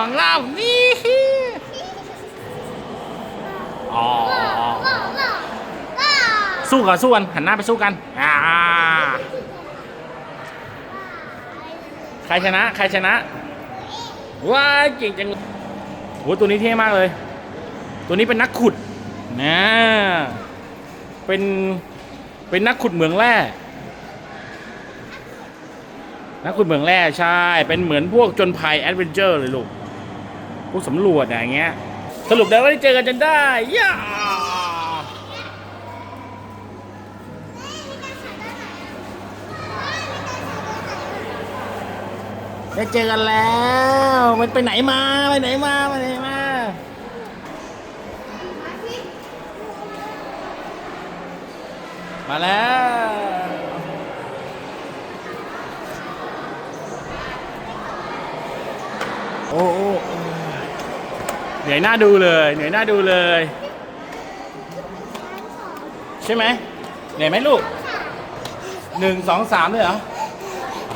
ของเรานี่อ๋อสู้กันสู้กันหันหน้าไปสู้กัน อ่า ใครชนะ ใครชนะ ว้าเก่งจังโหตัวนี้เท่มากเลย ตัวนี้เป็นนักขุดนะเป็น เป็นนักขุดเหมืองแร่นักขุดเหมืองแร่ใช่ เป็นเหมือนพวกจนภัยแอดเวนเจอร์เลยลูก พวกสำรวจอะอย่างเงี้ย สรุปแล้วได้เจอกันจนได้ย่าได้เจอกันแล้ว มันไปไหนมา ไปไหนมา ไปไหนมามาแล้ว โอ้โอ้โอ้ เหนื่อยหน้าดูเลยเหนื่อยหน้าดูเลย ใช่ไหมเหนื่อยไหมลูกหนึ่งสองสามเลยเหรอ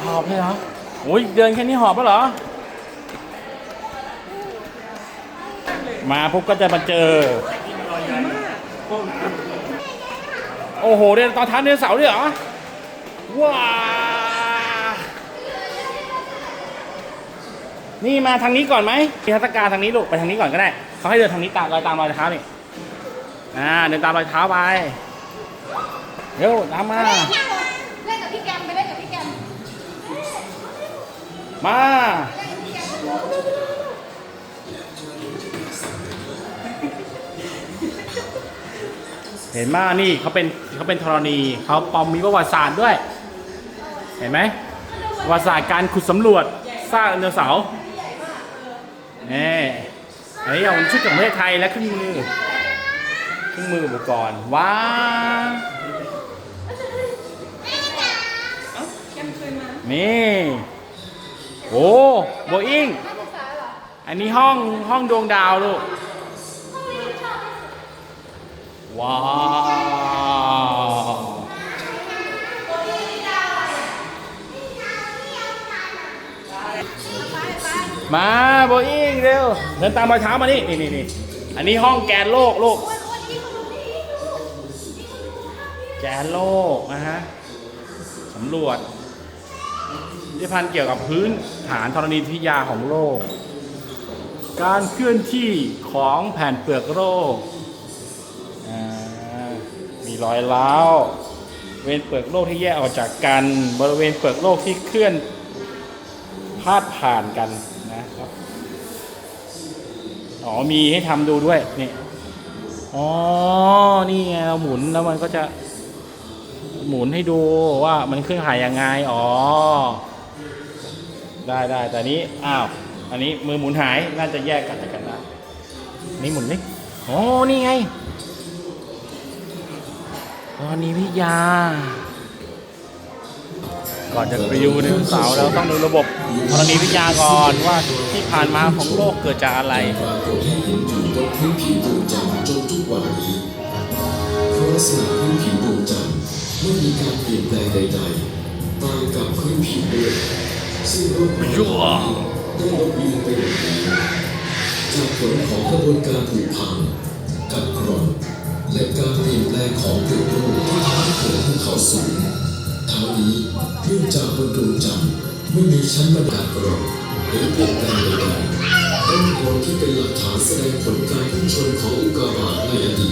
หอบเลยเหรอโอ้ยเดินแค่นี้หอบแล้วเหรอ มาปุ๊บก็จะมาเจอ โอ้โหเดินตอนท้าเดินเสาด้วยเหรอ ว้า นี่มาทางนี้ก่อนไหมมีทัศการทางนี้ลูกไปทางนี้ก่อนก็ได้ เขาให้เดินทางนี้ตามรอยตามรอยเท้านี่อ่าเดินตามรอยเท้าไปเร็วตามมา เล่นกับพี่แกมไปเล่นกับพี่แกมมาเห็นมานี่เขาเป็นเขาเป็นธรณีเขาปอมมีประวัติศาสตร์ด้วย เห็นไหมประวัติศาสตร์การขุดสำรวจสร้างไดโนเสาร์ นี่อันนี้เอาชุดจากประเทศไทยและเครื่องมือเครื่องมืออุปกรณ์ว้าวนี่โอ้โบอิงอันนี้ห้องห้องดวงดาวลูก ว้าว มาโบอิงเร็วเดินตามรอยเท้ามานี่นี่นี่นี่อันนี้ห้องแกนโลกลูกแกนโลกนะฮะสำรวจพิพิธภัณฑ์เกี่ยวกับพื้นฐานธรณีวิทยาของโลก การเคลื่อนที่ของแผ่นเปลือกโลกมีรอยร้าวเวณเปลือกโลกที่แยกออกจากกัน บริเวณเปลือกโลกที่เคลื่อนพาดผ่านกัน อ๋อมีให้ทำดูด้วยนี่อ๋อนี่ไงเราหมุนแล้วมันก็จะ หมุนให้ดูว่ามันเคลื่อนหวยังไงอ๋อได้ได้แต่นี้อ้าวอันนี้มือหมุนหายน่าจะแยกกันจากกันได้นี่หมุนนี่อ๋อนี่ไงตอนนี้พิยา ก่อนจะไปดูไดโนเสาร์เราต้องดูระบบธรณีวิทยาก่อนว่าที่ผ่านมาของโลกเกิดจากอะไรปรากจนทุกวันนี้เพราะลักษณะพื้นผิวดวงจันทร์ไม่มีการเปลี่ยนแปลงใดๆต่างกับพื้นผิวโลกซึ่งโลกของเราได้ลบเลียนไปหมดแล้วจากผลของกระบวนการผุพังกัดกร่อนและการเปลี่ยนแปลงของเปลือกโลกที่ทำให้เกิดภูเขาสูง ทั้งนี้เพื่องจากบนดวงจันทร์ไม่มีชั้นบรรดากรองหรือเปลี่ยนแปลงใดๆต้นโพที่เป็นหลักฐานแสดงผลการพุ่งชนของอุกกาบาตในอดีต